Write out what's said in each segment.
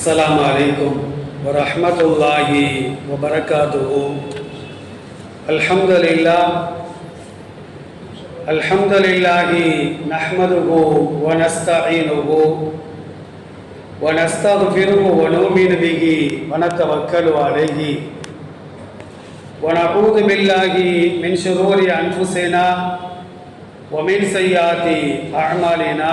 السلام عليكم ورحمة الله وبركاته الحمد لله الحمد لله نحمده ونستعينه ونستغفره ونؤمن به ونتوكل عليه ونعوذ بالله من شرور أنفسنا ومن سيئات أعمالنا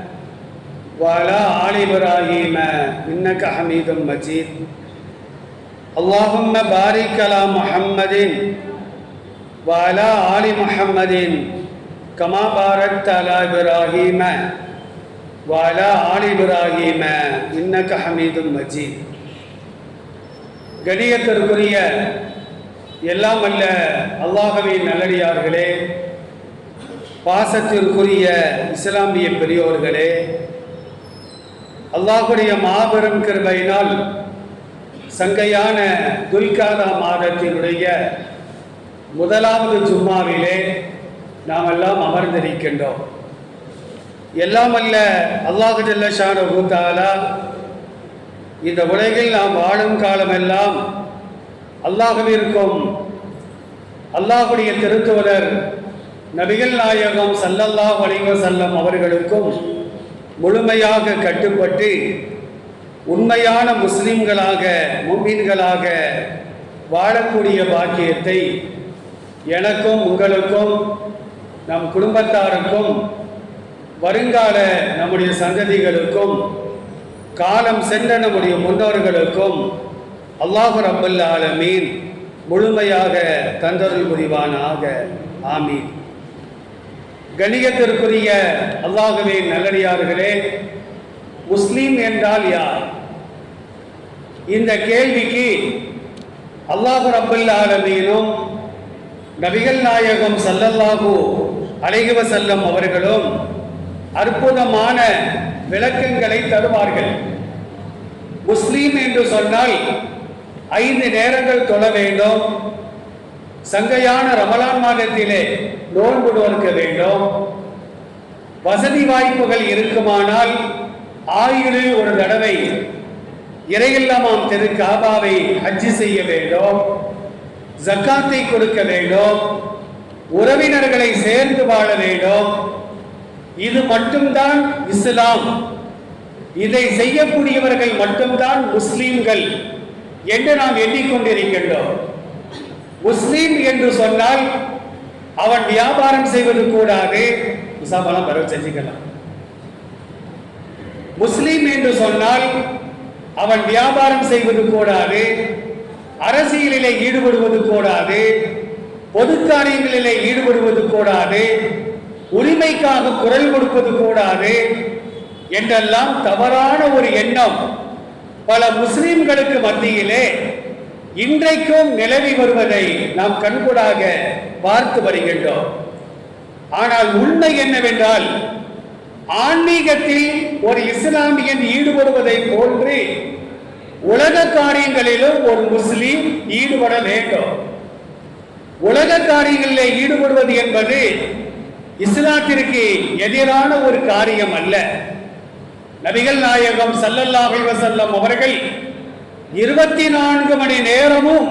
وعلى آل إبراهيم إنك حميد مجيد اللهم بارك على محمد وعلى آل محمد كما باركت على إبراهيم وعلى آل إبراهيم إنك حميد مجيد கணியத்திற்குரிய எல்லாம் அல்ல அல்லாஹவின் நல்லடியார்களே பாசத்திற்குரிய இஸ்லாமிய பெரியோர்களே அல்லாஹுடைய மாபெரும் கிருபையினால் சங்கையான துல்காதா மாதத்தினுடைய முதலாவது ஜும்மாவிலே நாம் எல்லாம் அமர்ந்திருக்கின்றோம். எல்லாம் அல்ல அல்லாஹு ஜல்லஷான ஷான இந்த உலகில் நாம் வாழும் காலமெல்லாம் அல்லாஹுவிற்கும் அல்லாஹுடைய திருத்துவதர் நபிகள் நாயகம் சல்லல்லாஹ் அலைவ செல்லம் அவர்களுக்கும் முழுமையாக கட்டுப்பட்டு உண்மையான முஸ்லிம்களாக மும்மீன்களாக வாழக்கூடிய பாக்கியத்தை எனக்கும் உங்களுக்கும் நம் குடும்பத்தாருக்கும் வருங்கால நம்முடைய சந்ததிகளுக்கும் காலம் சென்ற நம்முடைய முன்னோர்களுக்கும் அல்லாஹு ரபுல் ஆலமீன் முழுமையாக தந்தருள் புரிவானாக. ஆமீன். கணியத்திற்குரிய அல்லாகவே நல்லடியார்களே முஸ்லீம் என்றால் யார்? இந்த கேள்விக்கு அல்லாஹு ரபுல் ஆலமீனும் நபிகள் நாயகம் சல்லல்லாஹு அலைகுவ செல்லம் அவர்களும் அற்புதமான விளக்கங்களை தருவார்கள். முஸ்லீம் என்று சொன்னால் ஐந்து நேரங்கள் தொழ வேண்டும். சங்கையான ரமலான் மாதத்திலே நோன்பு நோக்க வேண்டும். வசதி வாய்ப்புகள் இருக்குமானால் ஆயுளில் ஒரு தடவை இறையில்லாமாம் தெரு காபாவை ஹஜ்ஜி செய்ய வேண்டும். ஜக்காத்தை கொடுக்க வேண்டும். உறவினர்களை சேர்ந்து வாழ வேண்டும். இது மட்டும்தான் இஸ்லாம். இதை செய்யக்கூடியவர்கள் மட்டும்தான் முஸ்லீம்கள் என்று நாம் எண்ணிக்கொண்டிருக்கின்றோம். முஸ்லீம் என்று சொன்னால் அவன் வியாபாரம் செய்வது கூடாது. முசாபாலாம் வரவு செஞ்சுக்கலாம். முஸ்லீம் என்று சொன்னால் அவன் வியாபாரம் செய்வது கூடாது. அரசியலிலே ஈடுபடுவது கூடாது. பொது காரியங்களிலே ஈடுபடுவது கூடாது. உரிமைக்காக குரல் கொடுப்பது கூடாது என்றெல்லாம் தவறான ஒரு எண்ணம் பல முஸ்லிம்களுக்கு மத்தியிலே இன்றைக்கும் நிலவி வருவதை நாம் கண்கூடாக பார்த்து வருகின்றோம். ஆனால் உண்மை என்னவென்றால் ஆன்மீகத்தில் ஒரு இஸ்லாமியன் ஈடுபடுவதை போன்று உலக காரியங்களிலும் ஒரு முஸ்லீம் ஈடுபட வேண்டும். உலக காரியங்களில் ஈடுபடுவது என்பது இஸ்லாத்திற்கு எதிரான ஒரு காரியம் அல்ல. நபிகள் நாயகம் சல்லல்லாஹு வசல்லம் அவர்கள் இருபத்தி நான்கு மணி நேரமும்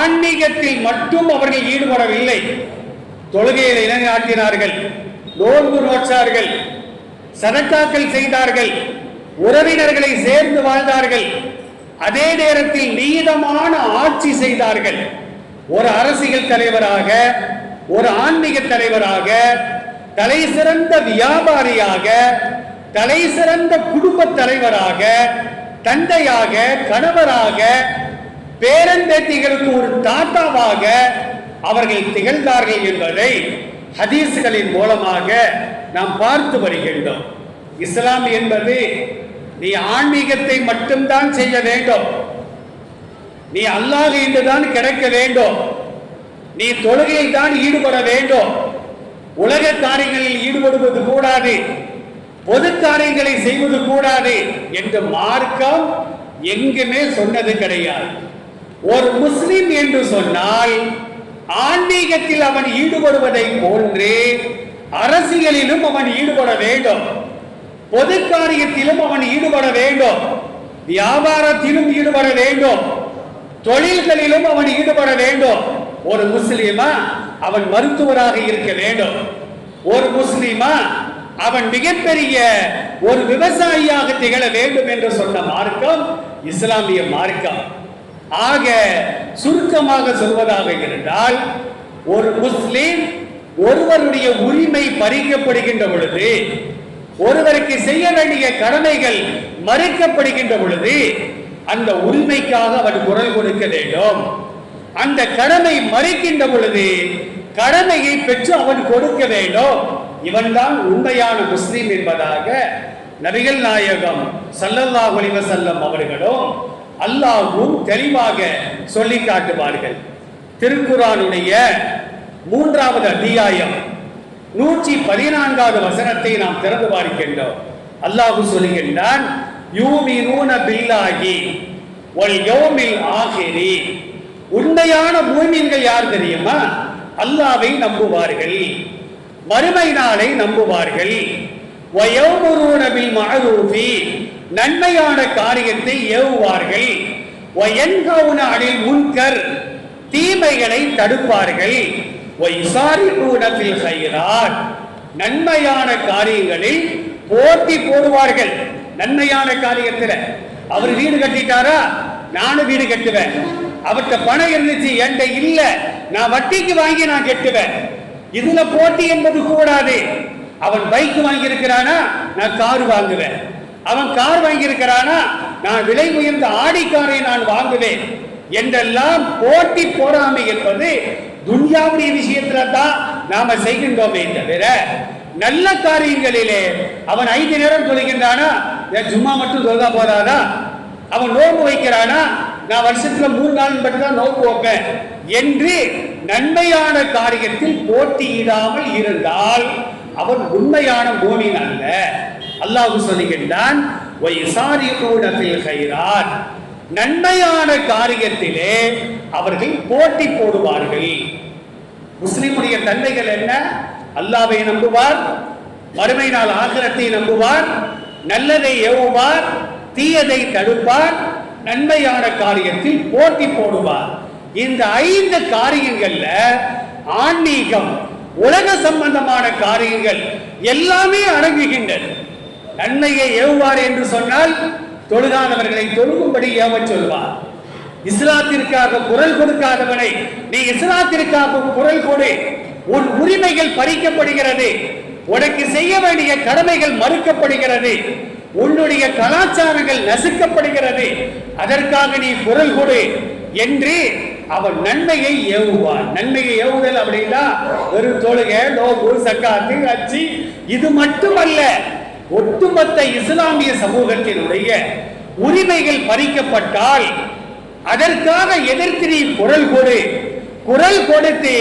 ஆன்மீகத்தில் மட்டும் அவர்கள் ஈடுபடவில்லை. தொழுகையில் நிலைநாட்டினார்கள் நோன்பு நோற்றார்கள் சதக்காக்கள் செய்தார்கள் உறவினர்களை சேர்ந்து வாழ்ந்தார்கள். அதே நேரத்தில் நீதமான ஆட்சி செய்தார்கள். ஒரு அரசியல் தலைவராக ஒரு ஆன்மீக தலைவராக தலை சிறந்த வியாபாரியாக தலை சிறந்த குடும்ப தலைவராக தந்தையாக கணவராக பேரன்பேத்திகளுக்கு ஒரு தாத்தாவாக அவர்கள் திகழ்ந்தார்கள் என்பதை ஹதீஸ்களின் மூலமாக நாம் பார்த்து வருகின்றோம். இஸ்லாம் என்பது நீ ஆன்மீகத்தை மட்டும்தான் செய்ய வேண்டும். நீ அல்லாஹ் என்றுதான் கிடைக்க வேண்டும். நீ தொழுகையில் தான் ஈடுபட வேண்டும். உலக காரியங்களில் ஈடுபடுவது கூடாது. பொது காரியங்களை செய்வது கூடாது என்று மார்க்கம் எங்குமே சொன்னது கிடையாது. ஒரு முஸ்லிம் என்று சொன்னால் ஆன்மீகத்தில் அவன் ஈடுபடுவதை போன்று அரசியலிலும் அவன் ஈடுபட வேண்டும். பொது காரியத்திலும் அவன் ஈடுபட வேண்டும். வியாபாரத்திலும் ஈடுபட வேண்டும். தொழில்களிலும் அவன் ஈடுபட வேண்டும். ஒரு முஸ்லீமா அவன் மருத்துவராக இருக்க வேண்டும். ஒரு முஸ்லீமா அவன் மிகப்பெரிய ஒரு விவசாயியாக திகழ வேண்டும் என்று சொன்ன மார்க்கம் இஸ்லாமிய மார்க்கம். ஆக சுருக்கமாக சொல்வதாக இருந்தால் ஒரு முஸ்லீம் ஒருவருடைய உரிமை பறிக்கப்படுகின்ற பொழுது ஒருவருக்கு செய்ய வேண்டிய கடமைகள் மறுக்கப்படுகின்ற பொழுது அந்த உரிமைக்காக அவன் குரல் கொடுக்க வேண்டும். அந்த கடமை மறுக்கின்ற பொழுது கடமையை பெற்று அவன் கொடுக்க வேண்டும். இவன்தான் உண்மையான முஸ்லீம் என்பதாக நபிகள் நாயகம் சல்லல்லாஹ் அலைஹி வஸல்லம் அவர்களும் அல்லாஹும் தெளிவாக சொல்லி காட்டுவார்கள். திருக்குறானுடைய மூன்றாவது அத்தியாயம் நூற்றி பதினான்காவது வசனத்தை நாம் திறந்து பார்க்கின்றோம் அல்லாஹு சொல்லுகின்றான் யூமினூன பில்லாகி ஒல் யோமில் ஆகிரி. உண்மையான மூமின்கள் யார் தெரியுமா? அல்லாவை நம்புவார்கள். மறுமை நாளை நம்புவார்கள். வயோமுருணவில் மகரூபி நன்மையான காரியத்தை ஏவுவார்கள். வயன்கவுன அணில் முன்கர் தீமைகளை தடுப்பார்கள். வயசாரிபூன செய்கிறார் நன்மையான காரியங்களில் போட்டி போடுவார்கள். நன்மையான காரியத்தில் அவர் வீடு கட்டிட்டாரா? நானும் வீடு கட்டுவேன். அவர்கிட்ட பணம் இருந்துச்சு என்கிட்ட இல்லை. நான் வட்டிக்கு வாங்கி நான் கட்டுவேன். இதுல போட்டி என்பது கூடாது. அவன் பைக் வாங்கியிருக்கிறானா? நான் கார் வாங்குவேன். அவன் கார் வாங்கியிருக்கிறானா? நான் விலை உயர்ந்த ஆடி காரை நான் வாங்குவேன். என்றெல்லாம் போட்டி போறாமை என்பது துன்யாவுடைய விஷயத்துல தான் நாம செய்கின்றோமே தவிர நல்ல காரியங்களிலே அவன் ஐந்து நேரம் தொழுகின்றானா? ஏன் சும்மா மட்டும் தொழுதா போதாதா? அவன் நோம்பு வைக்கிறானா? நான் வருஷத்துல மூணு நாள் மட்டும் தான் நோன்பு வைப்பேன். என்று நன்மையான காரியத்தில் போட்டியிடாமல் இருந்தால் அவன் உண்மையான மூமின் அல்ல. அல்லாஹ் சொல்லுகின்றான் நன்மையான காரியத்திலே அவர்கள் போட்டி போடுவார்கள். முஸ்லிமுடைய தன்மைகள் என்ன? அல்லாவை நம்புவார் மறுமை நாள் ஆகிரத்தை நம்புவார் நல்லதை ஏவுவார் தீயதை தடுப்பார் நன்மையான காரியத்தில் போட்டி போடுவார். இந்த ஐந்து காரியங்கள்ல ஆன்மீகம் உலக சம்பந்தமான காரியங்கள் எல்லாமே அடங்குகின்றன. நன்மையை ஏவுவார் என்று சொன்னால் தொழுகாதவர்களை தொழுகும்படி ஏவச் சொல்வார். இஸ்லாத்திற்காக குரல் கொடுக்காதவனை நீ இஸ்லாத்திற்காக குரல் கொடு. உன் உரிமைகள் பறிக்கப்படுகிறது. உனக்கு செய்ய வேண்டிய கடமைகள் மறுக்கப்படுகிறது. உன்னுடைய கலாச்சாரங்கள் நசுக்கப்படுகிறது. அதற்காக நீ குரல் கொடு என்று அவன் நன்மையை ஏவுவான் நன்மையை ஏவுதல் அப்படின்னா ஒரு தொழுகை நோபு சக்காத்து அச்சு. இது மட்டுமல்ல ஒட்டுமொத்த இஸ்லாமிய சமூகத்தினுடைய உரிமைகள் பறிக்கப்பட்டால் அதற்காக எதிர்த்திரி குரல் கொடு. குரல் கொடுத்து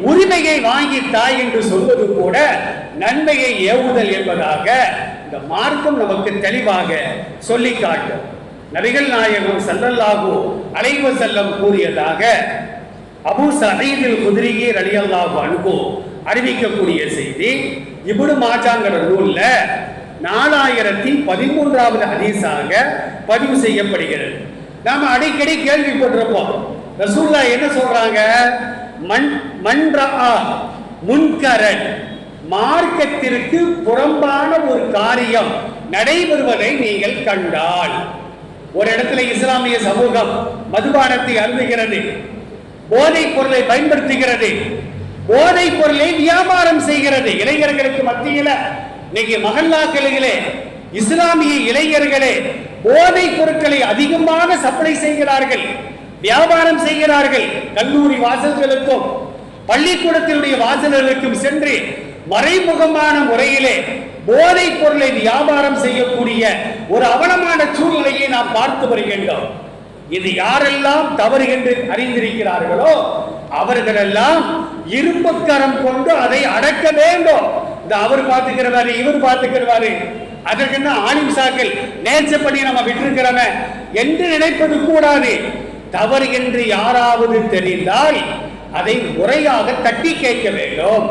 உரிமையை வாங்கி தாய் என்று சொல்வது கூட நன்மையை ஏவுதல் என்பதாக இந்த மார்க்கம் நமக்கு தெளிவாக சொல்லி காட்டும். நபிகள் நாயகம் ஸல்லல்லாஹு அலைவ செல்லம் கூறியதாக அபு சயீதில் குதிரியே ரலியல்லாஹு அனுகோ அறிவிக்கக்கூடிய செய்தி இபுடு மாஜாங்கிற நூல்ல நாலாயிரத்தி பதிமூன்றாவது ஹதீஸாக பதிவு செய்யப்படுகிறது. நாம அடிக்கடி கேள்விப்பட்டிருப்போம். ரசூல்லா என்ன சொல்றாங்க? மண் மன்றா முன்கரன் மார்க்கத்திற்கு புறம்பான ஒரு காரியம் நடைபெறுவதை நீங்கள் கண்டால். ஒரு இடத்துல இஸ்லாமிய சமூகம் மதுபானத்தை அருந்துகிறது போதைப் பொருளை பயன்படுத்துகிறது போதைப் பொருளை வியாபாரம் செய்கிறது. இளைஞர்களுக்கு மத்தியில இன்னைக்கு மகல்லாக்களிலே இஸ்லாமிய இளைஞர்களே போதைப் பொருட்களை அதிகமாக சப்ளை செய்கிறார்கள் வியாபாரம் செய்கிறார்கள். கல்லூரி வாசல்களுக்கும் பள்ளிக்கூடத்தினுடைய வாசல்களுக்கும் சென்று மறைமுகமான முறையிலே போதைப் பொருளை வியாபாரம் செய்யக்கூடிய ஒரு அவலமான சூழ்நிலையை நாம் பார்த்து வருகின்றோம் இது யாரெல்லாம் தவறு என்று அறிந்திருக்கிறார்களோ அவர்களெல்லாம் இரும்புக்கரம் கொண்டு அதை அடக்க வேண்டும். இந்த அவர் பார்த்துக்கிறவாரு இவர் பார்த்துக்கிறவாரு. அதற்கென்ன ஆலிம் சாக்கள் நேர்ச்சப்படி நம்ம விட்டிருக்கிறவன் என்று நினைப்பது கூடாது. தவறு என்று யாராவது தெரிந்தால் அதை முறையாக தட்டி கேட்க வேண்டும்.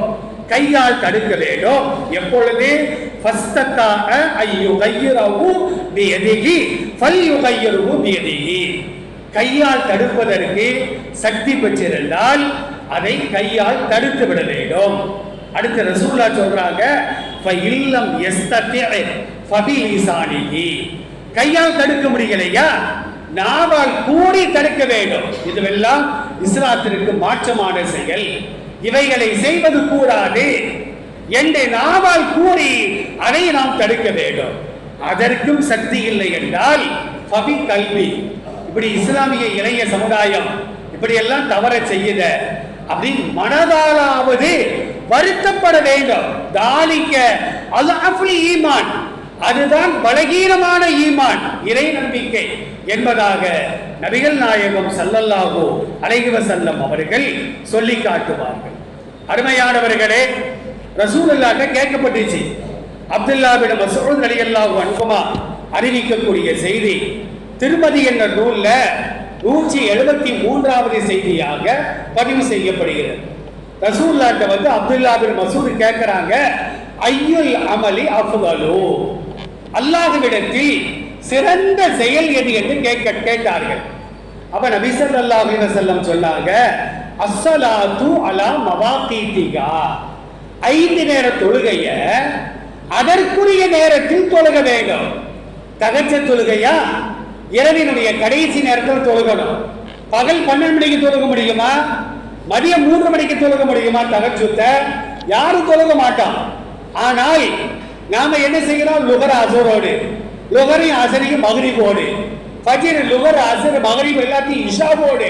கையால் தடுக்க வேண்டும். எப்பொழுது ஃபஸ்தத்தாக ஐயுகையிரவு பியதிகி ஃபல்யுகையிரவு பியதிகி கையால் தடுப்பதற்கு சக்தி பெற்றிருந்தால் அதை கையால் தடுத்து விட வேண்டும். அடுத்து ரசூல்லா சொல்றாங்க இல்லம் ஃபபிலிசானிகி கையால் தடுக்க முடியலையா? நாவால் கூடி தடுக்க வேண்டும். இதுவெல்லாம் இஸ்லாத்திற்கு மாற்றமான செயல். இவைகளை செய்வது கூடாது என்று நாவால் கூறி அதை நாம் தடுக்க வேண்டும். அதற்கும் சக்தி இல்லை என்றால் பவி கல்வி. இப்படி இஸ்லாமிய இளைய சமுதாயம் இப்படி எல்லாம் தவற செய்யுத. அப்படின்னு மனதாலாவது வருத்தப்பட வேண்டும். தாலிக்க அல்லாஃபுல் ஈமான். அதுதான் பலகீனமான ஈமான் இறை நம்பிக்கை என்பதாக நபிகள் நாயகம் சல்லல்லாஹு அலைஹி வஸல்லம் அவர்கள் சொல்லி காட்டுவார்கள். அருமையானவர்களே ரசூலுல்லாஹ்ட்ட கேட்கப்பட்டுச்சு. அப்துல்லாவிடம் பின் மசூத் ரலியல்லாஹு அறிவிக்கக்கூடிய செய்தி திருமதி என்ற நூல்ல நூற்றி எழுபத்தி மூன்றாவது செய்தியாக பதிவு செய்யப்படுகிறது. ரசூல்லாட்ட வந்து அப்துல்லா பின் மசூர் கேட்கிறாங்க ஐயுல் அமலி அஃபலு? அல்லாஹ்விடத்தில் சிறந்த செயல் எது என்று கேட்க கேட்டார்கள். அப்ப நபி அல்லாஹ் அலைஹி சொன்னாங்க அஸ்ஸலாத்து அலா மவாகீதிகா ஐந்து நேர தொழுகைய அதற்குரிய நேரத்தில் தொழுக வேண்டும். தகச்ச தொழுகையா? இரவினுடைய கடைசி நேரத்தில் தொழுகணும். பகல் பன்னெண்டு மணிக்கு தொழுக முடியுமா? மதியம் மூன்று மணிக்கு தொழுக முடியுமா தகச்சுத்த? யாரும் தொழுக மாட்டோம் ஆனால் நாம என்ன செய்கிறோம் லுகர் அசரோடு. லுகரையும் அசரையும் மகரிபோடு. ஃபஜ்ர் லுகர் அசர் மகரிப் எல்லாத்தையும் இஷாவோடு.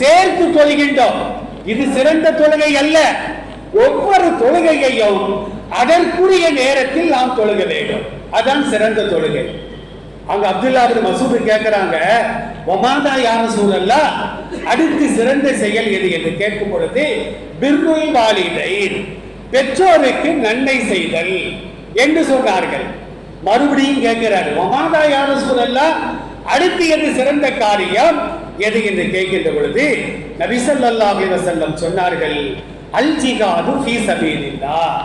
சேர்த்து தொழுகின்றோம். இது சிறந்த தொழுகை அல்ல. ஒவ்வொரு தொழுகையையும் அதற்குரிய நேரத்தில் நாம் தொழுக வேண்டும். அதான் சிறந்த தொழுகை. அங்க அப்துல்லா மசூது கேட்கிறாங்க ஒமாதா யார சூழல்ல அடுத்து சிறந்த செயல் எது என்று கேட்கும் பொழுது பிர்ருல் வாலிதை பெற்றோருக்கு நன்மை செய்தல் என்று சொன்னார்கள். மறுபடியும் கேட்கிறார் ஒமாதா யார சூழல்ல அடுத்து எது சிறந்த காரியம்? எது என்று கேட்கின்ற பொழுது நபிசல்லா ஸல்லல்லாஹு சொன்னார்கள் அல் ஜிகாது ஃபீ சபீலில்லாஹ்.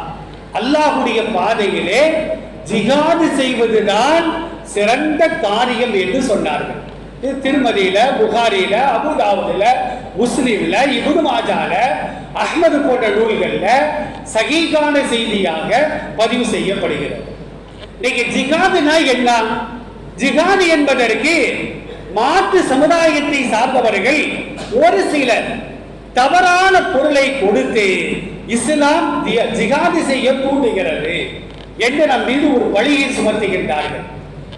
அல்லாஹ்வுடைய பாதையிலே ஜிகாது செய்வதுதான் சிறந்த காரியம் என்று சொன்னார்கள். இது திருமதியில புகாரியில அபுதாவுதுல முஸ்லீம்ல இபுது மாஜால அஹ்மது போன்ற நூல்கள்ல சகீகான செய்தியாக பதிவு செய்யப்படுகிறது. இன்னைக்கு ஜிகாதுனா என்ன? ஜிகாது என்பதற்கு மாற்று சமுதாயத்தை சார்ந்தவர்கள் ஒரு சில தவறான பொருளை கொடுத்து இஸ்லாம் ஜி- ஜிகாது செய்ய தூண்டுகிறது என்று நம் மீது ஒரு வழியை சுமத்துகின்றார்கள்.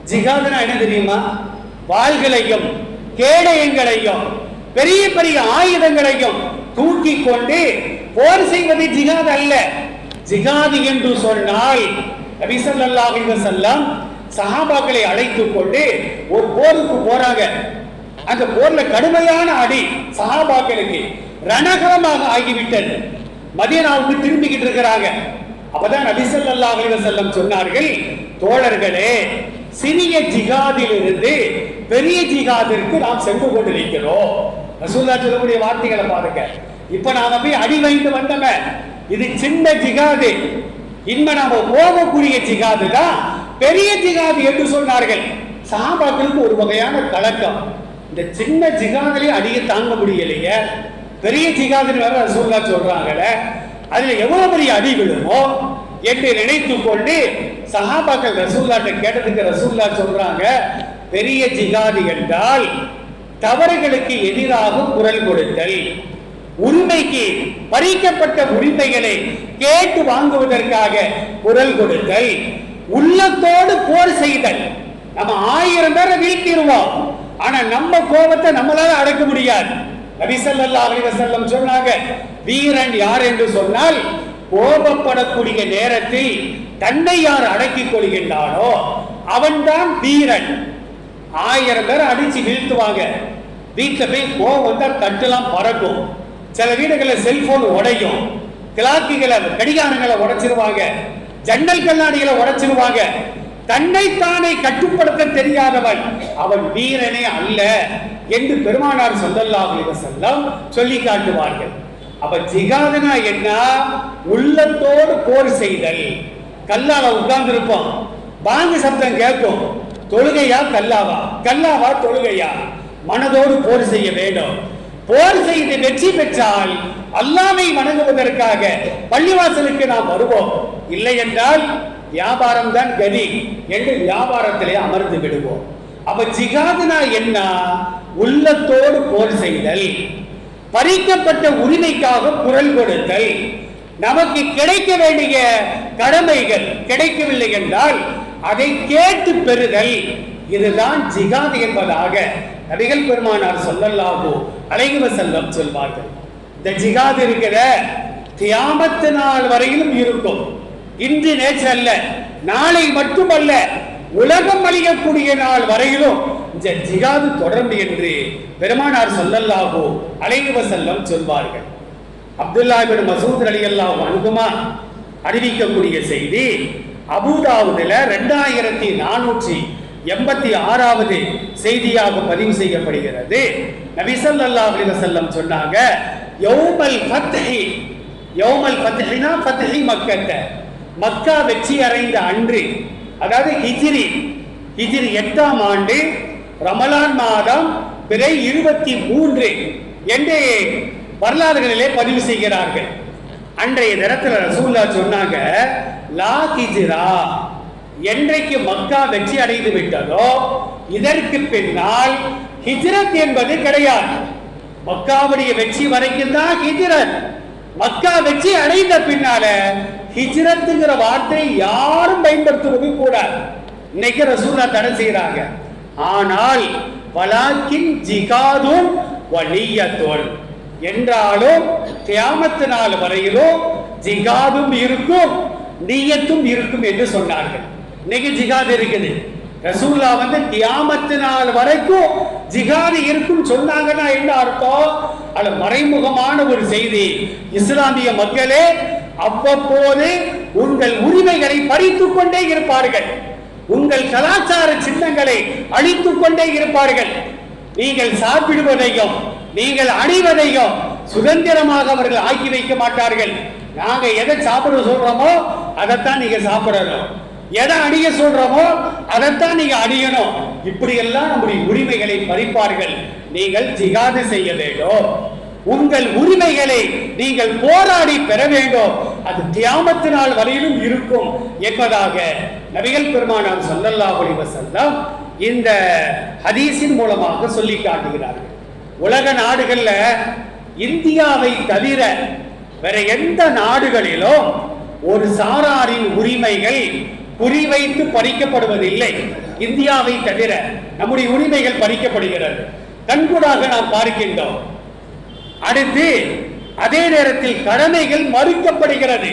ஜிகாதுனா என்ன தெரியுமா? வாள்களையும் கேடயங்களையும் பெரிய பெரிய ஆயுதங்களையும் தூக்கி கொண்டு போர் செய்வது ஜிகாது அல்ல. ஜிகாது என்று சொன்னால் நபி ஸல்லல்லாஹு அலைஹி சஹாபாக்களை அழைத்துக் கொண்டு ஒரு போருக்கு போறாங்க. அந்த போர்ல கடுமையான அடி சஹாபாக்களுக்கு ரணகலமாக ஆகிவிட்டது. மதியனாவுக்கு திரும்பிக்கிட்டு இருக்கிறாங்க. அப்பதான் நபி ஸல்லல்லாஹு அலைஹி சொன்னார்கள் தோழர்களே சிறிய ஜிகாதிலிருந்து பெரிய ஜிகாதிற்கு நாம் சென்று கொண்டிருக்கிறோம் ரசூல்லா சொல்லக்கூடிய வார்த்தைகளை பாருங்க. இப்ப நாம போய் அடி வாங்கிட்டு வந்தோமே. இது சின்ன ஜிகாது இன்ம நாம போகக்கூடிய ஜிகாது தான் பெரிய ஜிகாது என்று சொன்னார்கள் சஹாபாக்களுக்கு ஒரு வகையான கலக்கம் இந்த சின்ன ஜிகாதிலே அடிய தாங்க முடியலையே. பெரிய ஜிகாதுன்னு வேற ரசூல்லா சொல்றாங்களே. அதுல எவ்வளவு பெரிய அடி விழுமோ என்று நினைத்து கொண்டு சஹாபாக்கள் ரசூல்லாட்ட கேட்டதுக்கு ரசூல்லா சொல்றாங்க பெரிய ஜிகாது என்றால் தவறுகளுக்கு எதிராக குரல் கொடுத்தல் உரிமைக்கு பறிக்கப்பட்ட உரிமைகளை கேட்டு வாங்குவதற்காக குரல் கொடுத்தல் உள்ளத்தோடு போர் செய்தல். நம்ம ஆயிரம் பேரை வீழ்த்திடுவோம். ஆனா நம்ம கோபத்தை நம்மளால அடக்க முடியாது. நபி அலிவசல்லம் சொன்னாங்க வீரன் யார் என்று சொன்னால் கோபப்படக்கூடிய நேரத்தில் தன்னை யார் அடக்கிக் கொள்கின்றானோ அவன்தான் வீரன். ஆயிரம் பேர் அடிச்சு வீழ்த்துவாங்க. வீட்டுல போய் கோவம் தட்டுலாம் பறக்கும். சில வீடுகளில் செல்போன் உடையும். கிளாக்கிகளை கடிகாரங்களை உடைச்சிருவாங்க. ஜன்னல் கண்ணாடிகளை உடைச்சிருவாங்க. தன்னைத்தானே கட்டுப்படுத்த தெரியாதவன் அவன் வீரனே அல்ல என்று பெருமானார் ஸல்லல்லாஹு செல்லம் சொல்லி காட்டுவார்கள். அப்ப ஜிகாதுனா என்ன? உள்ளத்தோடு போர் செய்தல். கல்லால உட்கார்ந்து இருப்போம் பாங்கு சப்தம் கேட்கும். தொழுகையா? கல்லாவா? கல்லாவா? தொழுகையா? மனதோடு போர் செய்ய வேண்டும். போர் செய்து வெற்றி பெற்றால் அல்லாமை வணங்குவதற்காக பள்ளிவாசலுக்கு நாம் வருவோம். இல்லை என்றால் வியாபாரம் தான் கதி என்று வியாபாரத்திலே அமர்ந்து விடுவோம். அப்ப ஜிகாதுனா என்ன? உள்ளத்தோடு போர் செய்தல் பறிக்கப்பட்ட உரிமைக்காக குரல் கொடுத்தல் நமக்கு கிடைக்க வேண்டிய கடமைகள் கிடைக்கவில்லை என்றால் அதை கேட்டு பெறுதல் இதுதான் ஜிகாத் என்பதாக நபிகள் பெருமானார் சொல்லல்லாகோ அலைஹி செல்லம் சொல்வார்கள். இந்த ஜிகாத் இருக்கிற தியாமத்து நாள் வரையிலும் இருக்கும். இன்று நேற்று அல்ல நாளை மட்டுமல்ல உலகம் அழியக்கூடிய நாள் வரையிலும் இந்த ஜிகாது தொடர்ந்து என்று பெருமானார் சொல்லல்லாகோ அலைஹி செல்லம் சொல்வார்கள். அப்துல்லாபின் மசூத் அலி அல்லாஹ் அன்ஹுமா அறிவிக்கக்கூடிய செய்தி அபூதாவுதுல ரெண்டாயிரத்தி நானூற்றி எண்பத்தி ஆறாவது செய்தியாக பதிவு செய்யப்படுகிறது. நபி ஸல்லல்லாஹு அலைஹி சொன்னாங்க யௌமல் ஃபத்ஹி. யௌமல் ஃபத்ஹினா ஃபத்ஹி மக்கத்தை. மக்கா வெற்றி அடைந்த அன்று அதாவது ஹிஜ்ரி ஹிஜிரி எட்டாம் ஆண்டு ரமலான் மாதம் பிறை இருபத்தி மூன்று என்று வரலாறுகளிலே பதிவு செய்கிறார்கள். அன்றைய தினத்தில் ரசூல்லா சொன்னாங்க லா ஹிஜிரா. என்றைக்கு மக்கா வெற்றி அடைந்து விட்டதோ இதற்கு பின்னால் ஹிஜ்ரத் என்பது கிடையாது. மக்காவுடைய வெற்றி வரைக்கும் தான் ஹிஜ்ரத். மக்கா வெற்றி அடைந்த பின்னால ஹிஜ்ரத்துங்கிற வார்த்தை யாரும் பயன்படுத்துவது கூடாது இன்னைக்கு ரசூலா தடை செய்யறாங்க ஆனால் வலாக்கின் ஜிகாதும் வலியத்தோல் என்றாலும் கியாமத்து நாள் வரையிலும் ஜிகாதும் இருக்கும் நீயத்தும் இருக்கும் என்று சொன்னார்கள். இன்னைக்கு ஜிகாது இருக்குது. ரசூல்லா வந்து கியாமத்து நாள் வரைக்கும் ஜிகாது இருக்கும் சொன்னாங்கன்னா என்ன அர்த்தம்? அது மறைமுகமான ஒரு செய்தி. இஸ்லாமிய மக்களே அவ்வப்போது உங்கள் உரிமைகளை பறித்துக் கொண்டே இருப்பார்கள். உங்கள் கலாச்சார சின்னங்களை அழித்துக் கொண்டே இருப்பார்கள். நீங்கள் சாப்பிடுவதையும் நீங்கள் அணிவதையும் சுதந்திரமாக அவர்கள் ஆக்கி வைக்க மாட்டார்கள். நாங்க எதை சாப்பிட சொல்றோமோ அதைத்தான் நீங்க சாப்பிடணும். எதை அணிய சொல்றோமோ அதைத்தான் நீங்க அணியணும் இப்படி எல்லாம் நம்முடைய உரிமைகளை பறிப்பார்கள். நீங்கள் ஜிகாது செய்ய வேண்டும். உங்கள் உரிமைகளை நீங்கள் போராடி பெற வேண்டும். அது தியாமத்து நாள் வரையிலும் இருக்கும் என்பதாக நபிகள் பெருமானார் ஸல்லல்லாஹு ஒளிவ செல்லம் இந்த ஹதீஸின் மூலமாக சொல்லி காட்டுகிறார்கள். உலக நாடுகள்ல இந்தியாவை தவிர வேற எந்த நாடுகளிலும் ஒரு சாராரின் உரிமைகள் குறிவைத்து பறிக்கப்படுவதில்லை. இந்தியாவை தவிர நம்முடைய உரிமைகள் பறிக்கப்படுகிறது. கண்கூடாக நாம் பார்க்கின்றோம். அடுத்து அதே நேரத்தில் கடமைகள் மறுக்கப்படுகிறது.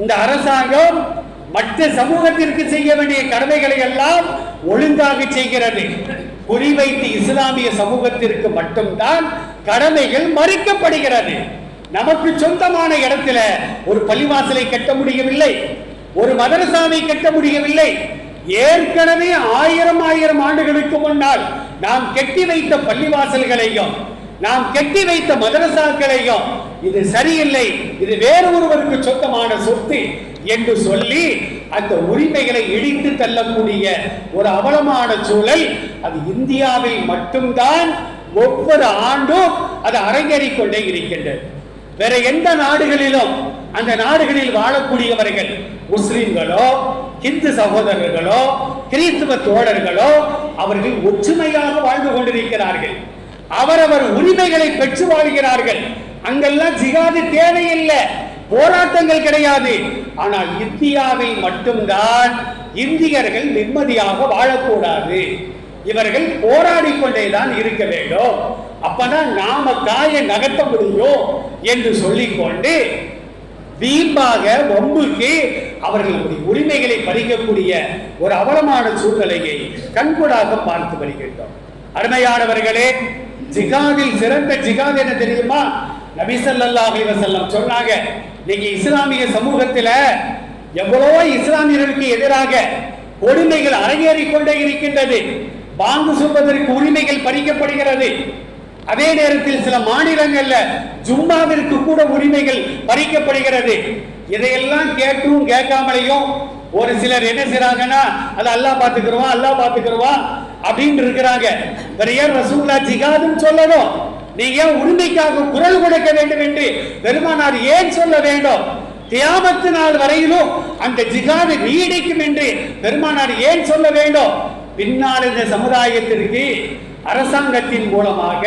இந்த அரசாங்கம் மற்ற சமூகத்திற்கு செய்ய வேண்டிய கடமைகளை எல்லாம் ஒழுங்காக செய்கிறது. குறிவைத்து இஸ்லாமிய சமூகத்திற்கு மட்டும்தான் கடமைகள் மறுக்கப்படுகிறது. நமக்கு சொந்தமான இடத்துல ஒரு பள்ளிவாசலை கட்ட முடியவில்லை. ஒரு மதரசாவை கட்ட முடியவில்லை. ஏற்கனவே ஆயிரம் ஆயிரம் ஆண்டுகளுக்கு முன்னால் நாம் கெட்டி வைத்த பள்ளிவாசல்களையும் நாம் கெட்டி வைத்த மதரசாக்களையும் இது சரியில்லை இது வேறு ஒருவருக்கு சொந்தமான சொத்து என்று சொல்லி அந்த உரிமைகளை இடித்து தள்ளக்கூடிய ஒரு அவலமான சூழல் அது இந்தியாவில் மட்டும்தான் ஒவ்வொரு ஆண்டும் அது அரங்கேறிக் கொண்டே இருக்கின்றது. வேற எந்த நாடுகளிலும் அந்த நாடுகளில் வாழக்கூடியவர்கள் முஸ்லிம்களோ இந்து சகோதரர்களோ கிறிஸ்துவ தோழர்களோ அவர்கள் ஒற்றுமையாக வாழ்ந்து கொண்டிருக்கிறார்கள். அவரவர் உரிமைகளை பெற்று வாழ்கிறார்கள். அங்கெல்லாம் ஜிகாது தேவையில்லை. போராட்டங்கள் கிடையாது. ஆனால் இந்தியாவில் மட்டும்தான் இந்தியர்கள் நிம்மதியாக வாழக்கூடாது. இவர்கள் போராடி கொண்டேதான் இருக்க வேண்டும். அப்பதான் நாம காய நகர்த்த முடியும் என்று சொல்லிக்கொண்டு வீம்பாக வம்புக்கு அவர்களுடைய உரிமைகளை பறிக்கக்கூடிய ஒரு அவலமான சூழ்நிலையை கண்கூடாக பார்த்து வருகின்றோம். அருமையானவர்களே ஜிகாதில் சிறந்த ஜிகாத் என்ன தெரியுமா? நபி ஸல்லல்லாஹு சொன்னாங்க நீங்க இஸ்லாமிய சமூகத்துல எவ்வளவோ இஸ்லாமியர்களுக்கு எதிராக கொடுமைகள் அரங்கேறிக் கொண்டே இருக்கின்றது. பாங்கு சொல்வதற்கு உரிமைகள் பறிக்கப்படுகிறது. அதே நேரத்தில் சில மாநிலங்கள்ல ஜும்மாவிற்கு கூட உரிமைகள் பறிக்கப்படுகிறது. இதையெல்லாம் கேட்டும் கேட்காமலையும் ஒரு சிலர் என்ன செய்றாங்கன்னா அது அல்லாஹ் பாத்துக்கிறோம் அல்லாஹ் பாத்துக்கிறோம் அப்படின்னு இருக்கிறாங்க. வேற ஏன் ரசூல்லா ஜிகாதுன்னு சொல்லணும்? நீங்க ஏன் உரிமைக்காக குரல் கொடுக்க வேண்டும் என்று பெருமானார் ஏன் சொல்ல வேண்டும்? தியாமத்து நாள் வரையிலும் அந்த ஜிகாது நீடிக்கும் என்று பெருமானார் ஏன் சொல்ல வேண்டும்? பின்னால் இந்த சமுதாயத்திற்கு அரசாங்கத்தின் மூலமாக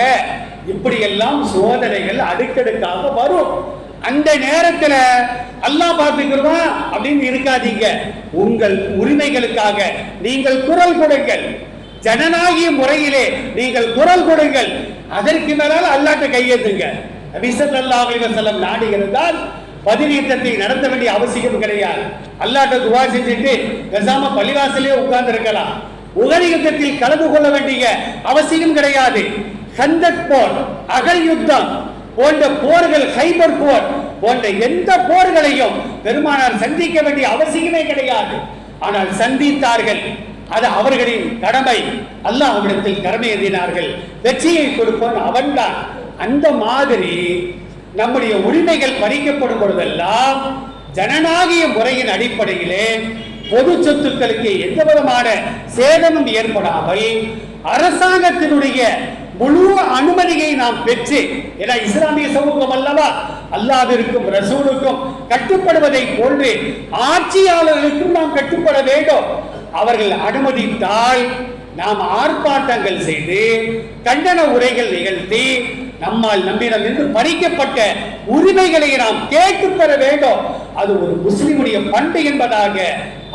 இப்படியெல்லாம் சோதனைகள் அடுக்கடுக்காக வரும். அந்த நேரத்துல அல்லாஹ் பார்த்துக்கிறோமா அப்படின்னு இருக்காதீங்க. உங்கள் உரிமைகளுக்காக நீங்கள் குரல் கொடுங்கள். ஜனநாயக முறையிலே நீங்கள் குரல் கொடுங்கள். அதற்கு மேலால் அல்லாட்ட கையேத்துங்க நபிசல்லாஹ் அலைஹி வஸல்லம் நாடு இருந்தால் பதில் யுத்தத்தை நடத்த வேண்டிய அவசியம் கிடையாது. அல்லாட்ட துவா செஞ்சுட்டு பெசாம பள்ளிவாசலே உட்கார்ந்து இருக்கலாம் உகரி யுத்தத்தில் கலந்து கொள்ள வேண்டிய அவசியம் கிடையாது. ஹந்தக் போர் அகல் யுத்தம் போன்ற போர்கள் ஹைபர் போர் போன்ற எந்த போர்களையும் பெருமானார் சந்திக்க வேண்டிய அவசியமே கிடையாது. ஆனால் சந்தித்தார்கள். அது அவர்களின் கடமை. அல்லாஹ் அவரிடத்தில் கடமை எழுதினார்கள். வெற்றியை கொடுப்பவன் அவன்தான். அந்த மாதிரி நம்முடைய உரிமைகள் பறிக்கப்படும் பொழுதெல்லாம் ஜனநாயக முறையின் அடிப்படையிலே பொது சொத்துக்களுக்கு எந்த விதமான சேதமும் ஏற்படாமல் அரசாங்கத்தினுடைய முழு அனுமதியை நாம் பெற்று. ஏன்னா இஸ்லாமிய சமூகம் அல்லவா அல்லாவிற்கும் ரசூலுக்கும் கட்டுப்படுவதை போன்று ஆட்சியாளர்களுக்கும் நாம் கட்டுப்பட வேண்டும். அவர்கள் அனுமதித்தால் நாம் ஆர்ப்பாட்டங்கள் செய்து கண்டன உரைகள் நிகழ்த்தி நம்மால் நம்மிடம் இருந்து பறிக்கப்பட்ட உரிமைகளை நாம் கேட்டு பெற வேண்டும். அது ஒரு முஸ்லிமுடைய பண்பு என்பதாக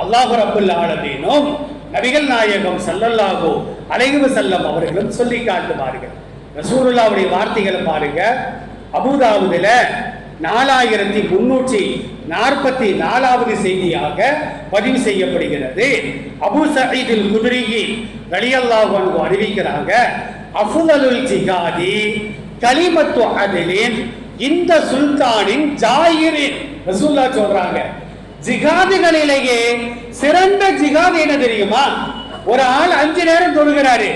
அல்லாஹு ரபுல் ஆலமீனும் நபிகள் நாயகம் ஸல்லல்லாஹு அலைஹி செல்லம் அவர்களும் சொல்லி காட்டுவார்கள். ரசூருல்லாவுடைய வார்த்தைகளை பாருங்க. அபூதாவுதுல நாலாயிரத்தி முன்னூற்றி நாற்பத்தி நாலாவது செய்தியாக பதிவு செய்யப்படுகிறது. அபு சயீதில் குதிரியை ரலியல்லாஹு அறிவிக்கிறாங்க அஃபுதலுல் ஜிகாதி கலிமத்து அதிலின் இந்த சுல்தானின் ஜாயிரின். ரசூல்லா சொல்றாங்க ஜிகாதுகளிலேயே சிறந்த ஜிகாத் என்ன தெரியுமா? ஒரு ஆள் அஞ்சு நேரம் தொழுகிறாரு.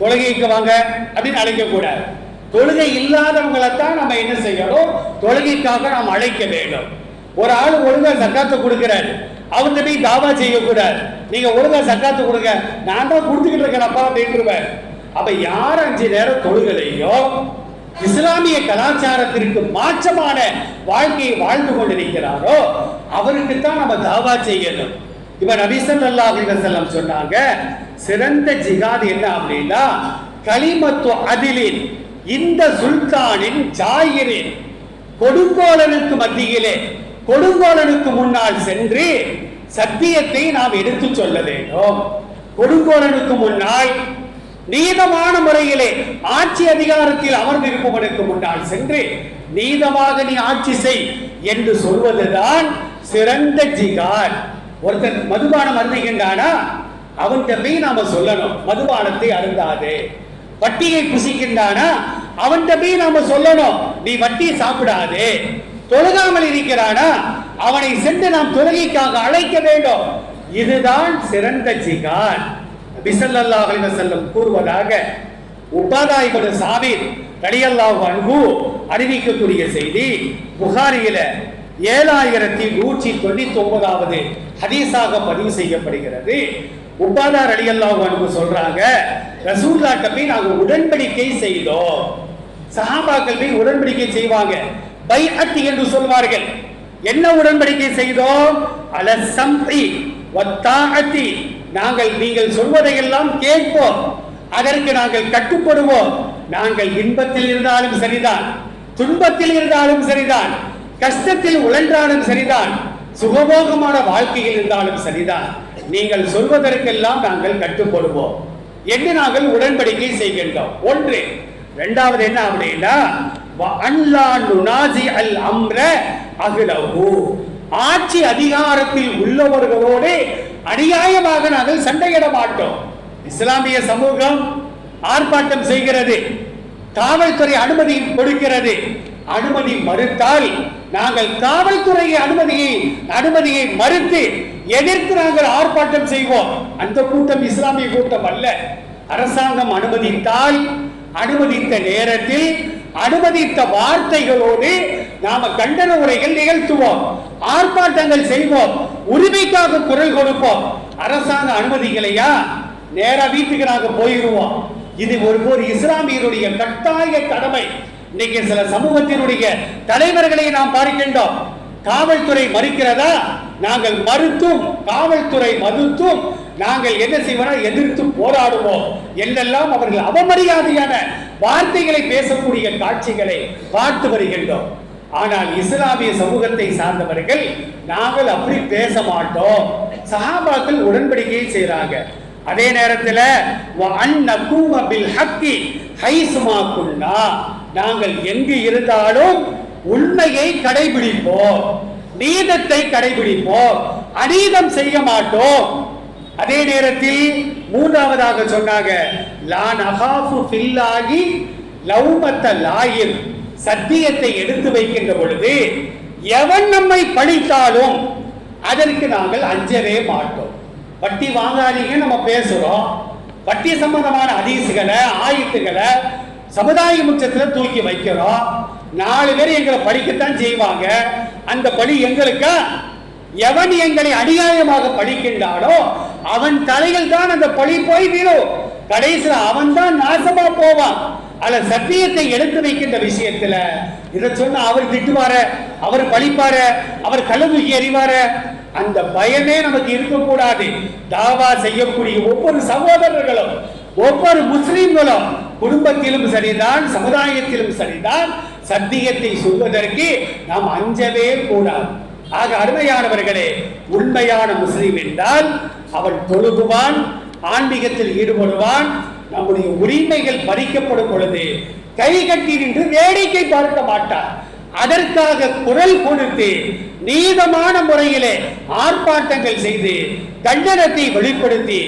தொழுகைக்கு வாங்க அப்படின்னு அழைக்க கூடாது. தொழுகை இல்லாதவங்களை தான் நம்ம என்ன செய்யணும்? தொழுகைக்காக நாம் அழைக்க வேண்டும். ஒரு ஆள் ஒழுங்கா சக்காத்தை கொடுக்கிறாரு. அவர்கிட்ட போய் தாவா செய்யக்கூடாது. நீங்க ஒழுங்கா சக்காத்து கொடுங்க. நான் தான் கொடுத்துக்கிட்டு இருக்கிறப்பா அப்படின்றுவேன் அப்ப யார் அஞ்சு நேரம் தொழுகலையோ? இஸ்லாமிய கலாச்சாரத்திற்கு மாற்றமான வாழ்க்கையை வாழ்ந்து கொண்டிருக்கிறாரோ அவருக்கு தான் நம்ம தாவா செய்யணும். இப்ப நபிசல் அல்லா அலிவசல்லம் சொன்னாங்க சிறந்த ஜிகாத் என்ன அப்படின்னா களிமத்து அதிலின் இந்த சுல்தானின் ஜாயிரின் கொடுங்கோலனுக்கு மத்தியிலே கொடுங்கோலனுக்கு முன்னால் சென்று சத்தியத்தை நாம் எடுத்து சொல்ல வேண்டும். கொடுங்கோலனுக்கு முன்னால் நீதமான முறையிலே ஆட்சி அதிகாரத்தில் அமர்ந்திருப்பவனுக்கு முன்னால் சென்று நீதமாக நீ ஆட்சி செய் என்று சொல்வதுதான் சிறந்த ஜிகார் ஒருத்தன் மதுபானம் அருந்துகின்றானா? அவன்கிட்ட போய் நாம சொல்லணும். மதுபானத்தை அருந்தாதே. வட்டியை புசிக்கின்றானா? அவன்கிட்ட போய் நாம சொல்லணும். நீ வட்டி சாப்பிடாதே. தொழுகாமல் இருக்கிறானா? அவனை சென்று நாம் தொழுகைக்காக அழைக்க வேண்டும். இதுதான் சிறந்த ஜிகான் பிசல்லல்லாஹு அலைஹி கூறுவதாக உபாதாய் இப்னு சாபித் ரலியல்லாஹு அறிவிக்கக்கூடிய செய்தி. புகாரியில ஏழாயிரத்தி நூற்றி தொண்ணூத்தி ஒன்பதாவது ஹதீஸாக பதிவு செய்யப்படுகிறது. உபாதார் ரலியல்லாஹு அன்ஹு சொல்றாங்க ரசூல்லாட்ட போய் நாங்க உடன்படிக்கை செய்தோம். சஹாபாக்கள் போய் உடன்படிக்கை செய்வாங்க. பை அத்தி என்று சொல்வார்கள். என்ன உடன்படிக்கை செய்தோம்? அல சம்இ வத்தாகத்தி நாங்கள் நீங்கள் சொல்வதையெல்லாம் கேட்போம். அதற்கு நாங்கள் கட்டுப்படுவோம். நாங்கள் இன்பத்தில் இருந்தாலும் சரிதான். துன்பத்தில் இருந்தாலும் சரிதான். கஷ்டத்தில் உழன்றாலும் சரிதான். சுகபோகமான வாழ்க்கையில் இருந்தாலும் சரிதான். நீங்கள் சொல்வதற்கெல்லாம் நாங்கள் கட்டுப்படுவோம். என்று நாங்கள் உடன்படிக்கை செய்கின்றோம். ஒன்று. இரண்டாவது என்ன அப்படின்னா வ அல் அம்ர அகிலவு ஆட்சி அதிகாரத்தில் உள்ளவர்களோடு அநியாயமாக நாங்கள் சண்டையிட மாட்டோம். இஸ்லாமிய சமூகம் ஆர்ப்பாட்டம் செய்கிறது. காவல்துறை அனுமதி கொடுக்கிறது. அனுமதி மறுத்தால் நாங்கள் காவல்துறை அனுமதியை அனுமதியை மறுத்து எதிர்த்து நாங்கள் ஆர்ப்பாட்டம் செய்வோம். அந்த கூட்டம் இஸ்லாமிய கூட்டம் அல்ல. அரசாங்கம் அனுமதித்தால் அனுமதித்த நேரத்தில் அனுமதித்த வார்த்தைகளோடு நாம கண்டன உரைகள் நிகழ்த்துவோம். ஆர்ப்பாட்டங்கள் செய்வோம். உரிமைக்காக குரல் கொடுப்போம். அரசாங்கம் அனுமதிக்கலையா நேரா வீட்டுக்கு நாங்கள் போயிடுவோம் இது ஒரு ஒரு இஸ்லாமியருடைய கட்டாய கடமை. இன்னைக்கு சில சமூகத்தினுடைய தலைவர்களை நாம் பார்க்கின்றோம். காவல்துறை மறுக்கிறதா? நாங்கள் மறுத்தும் காவல்துறை மறுத்தும் நாங்கள் என்ன செய்வோம் எதிர்த்து போராடுவோம். என்றெல்லாம் அவர்கள் அவமரியாதையான வார்த்தைகளை பேசக்கூடிய காட்சிகளை பார்த்து வருகின்றோம். ஆனால் இஸ்லாமிய சமூகத்தை சார்ந்தவர்கள் நாங்கள் அப்படி பேச மாட்டோம். சஹாபாக்கள் உடன்படிக்கையை செய்கிறாங்க. அதே நேரத்தில் அன்னகூம பில் ஹக்கி ஹைசுமா குன்னா. நாங்கள் எங்கு இருந்தாலும் உண்மையை கடைபிடிப்போம். நீதத்தை கடைபிடிப்போம். அநீதம் செய்ய மாட்டோம். அதே நேரத்தில் மூன்றாவதாக சொன்னாங்க லா நகாஃபு ஃபில்லாகி லௌமத்த லாயில் சத்தியத்தை எடுத்து வைக்கின்ற பொழுது எவன் நம்மை பழித்தாலும் அதற்கு நாங்கள் அஞ்சவே மாட்டோம். வட்டி வாங்காதீங்க நம்ம பேசுறோம். வட்டி சம்பந்தமான அதிசுகளை ஆயுத்துகளை சமுதாய முற்றத்தில் தூக்கி வைக்கிறோம். நாலு பேர் எங்களை படிக்கத்தான் செய்வாங்க. அந்த பழி எங்களுக்கு? எவன் எங்களை அநியாயமாக பழிக்கின்றானோ அவன் தலையில் தான் அந்த பழி போய் வீழும். கடைசியில் அவன் தான் நாசமா போவான். அல்ல சத்தியத்தை எடுத்து வைக்கின்ற விஷயத்துல இதை சொன்னா அவர் திட்டுவார அவர் பழிப்பார அவர் கழுவு எறிவார. அந்த பயமே நமக்கு இருக்கக்கூடாது. தாவா செய்யக்கூடிய ஒவ்வொரு சகோதரர்களும் ஒவ்வொரு முஸ்லீம்களும் குடும்பத்திலும் சரிதான் சமுதாயத்திலும் சரிதான். சத்தியத்தை சொல்வதற்கு நாம் அஞ்சவே கூடாது. ஆக அருமையானவர்களே உண்மையான முஸ்லீம் என்றால் அவன் தொழுகுவான் ஆன்மீகத்தில் ஈடுபடுவான் நம்முடைய உரிமைகள் பறிக்கப்படும் பொழுது கை கட்டி நின்று வேடிக்கை பார்க்க மாட்டான். அதற்காக குரல் கொடுத்து நீதமான முறையிலே ஆர்ப்பாட்டங்கள் செய்து கண்டனத்தை வெளிப்படுத்தி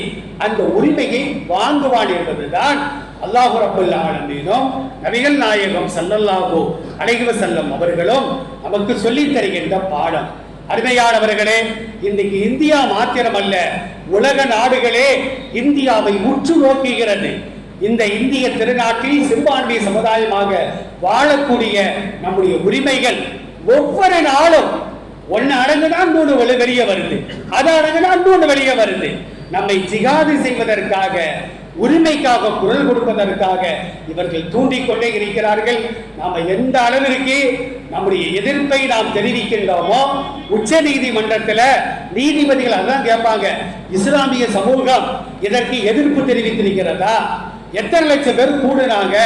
அந்த உரிமையை வாங்குவான் என்பதுதான் அல்லாஹு ரபுல் ஆலமீனும் நபிகள் நாயகம் ஸல்லல்லாஹு அலைஹி செல்லும் அவர்களும் நமக்கு சொல்லித் தருகின்ற பாடம். அருமையானவர்களே இன்னைக்கு இந்தியா மாத்திரமல்ல உலக நாடுகளே இந்தியாவை உற்று நோக்குகிறது. இந்த இந்திய திருநாட்டில் சிறுபான்மை சமுதாயமாக வாழக்கூடிய நம்முடைய உரிமைகள் ஒவ்வொரு நாளும் ஒன்னு அடங்குனா இன்னொன்று வெளியே வருது அது அடங்குனா இன்னொன்று வெளியே வருது. நம்மை ஜிகாது செய்வதற்காக உரிமைக்காக குரல் கொடுப்பதற்காக இவர்கள் தூண்டிக்கொண்டே இருக்கிறார்கள். நாம் எந்த அளவிற்கு நம்முடைய எதிர்ப்பை நாம் தெரிவிக்கின்றோமோ உச்ச நீதிமன்றத்தில் நீதிபதிகள் அதான் கேட்பாங்க இஸ்லாமிய சமூகம் இதற்கு எதிர்ப்பு தெரிவித்திருக்கிறதா? எத்தனை லட்சம் பேர் கூடுனாங்க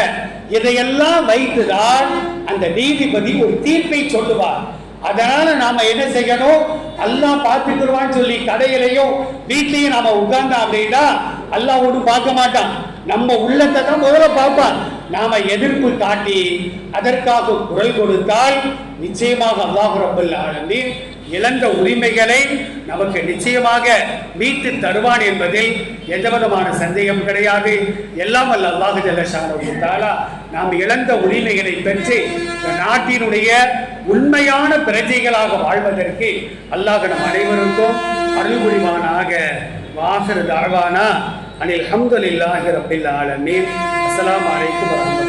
இதையெல்லாம் வைத்துதான் அந்த நீதிபதி ஒரு தீர்ப்பை சொல்லுவார். அதனால நாம என்ன செய்யணும்? எல்லாம் பார்த்துக்கிடுவான்னு சொல்லி கடையிலையும் வீட்லையும் நாம உட்கார்ந்தோம் அப்படின்னா அல்லாஹ் ஒன்றும் பார்க்க மாட்டான். நம்ம உள்ளத்தை தான் முதல்ல பார்ப்பான். நாம எதிர்ப்பு காட்டி அதற்காக குரல் கொடுத்தால் நிச்சயமாக அல்லாஹ் ரப்பல் ஆலமீன் இழந்த உரிமைகளை நமக்கு நிச்சயமாக மீட்டு தருவான் என்பதில் எந்த விதமான சந்தேகம் கிடையாது. எல்லாம் அல்ல அல்லாஹு ஜல்லஷானு நாம் இழந்த உரிமைகளை பெற்று நாட்டினுடைய உண்மையான பிரஜைகளாக வாழ்வதற்கு அல்லாஹ் நம் அனைவருக்கும் அருள் புரிவானாக. வாசர் தாழ்வானா அனில் அஹமதுல்லாஹி ரபில் ஆலமீன். அஸ்ஸலாமு அலைக்கும் வரஹ்மத்துல்லாஹி